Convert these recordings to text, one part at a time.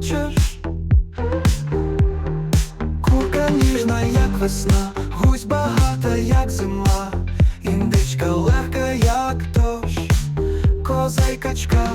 ще захочеш. Курка ніжна, як весна, гусь багата, як зима, індичка легка, як дощ, коза й качка,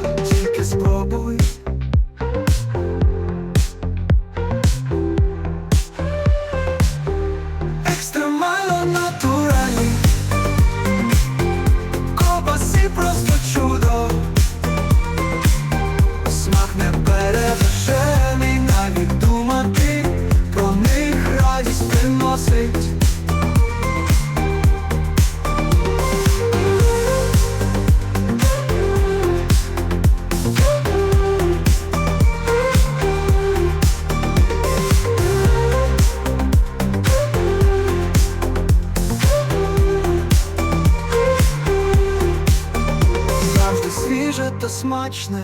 смачне,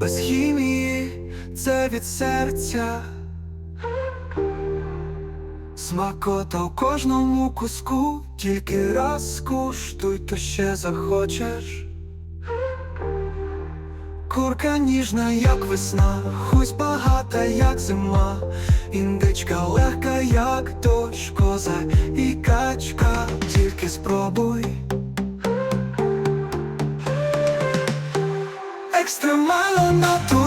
без хімії, це від серця. Смакота у кожному куску, тільки раз скуштуй, то ще захочеш. Курка ніжна, як весна, хусь багата, як зима, індичка легка, як дощ, коза і качка, тільки спробуй. Екстремально натуральний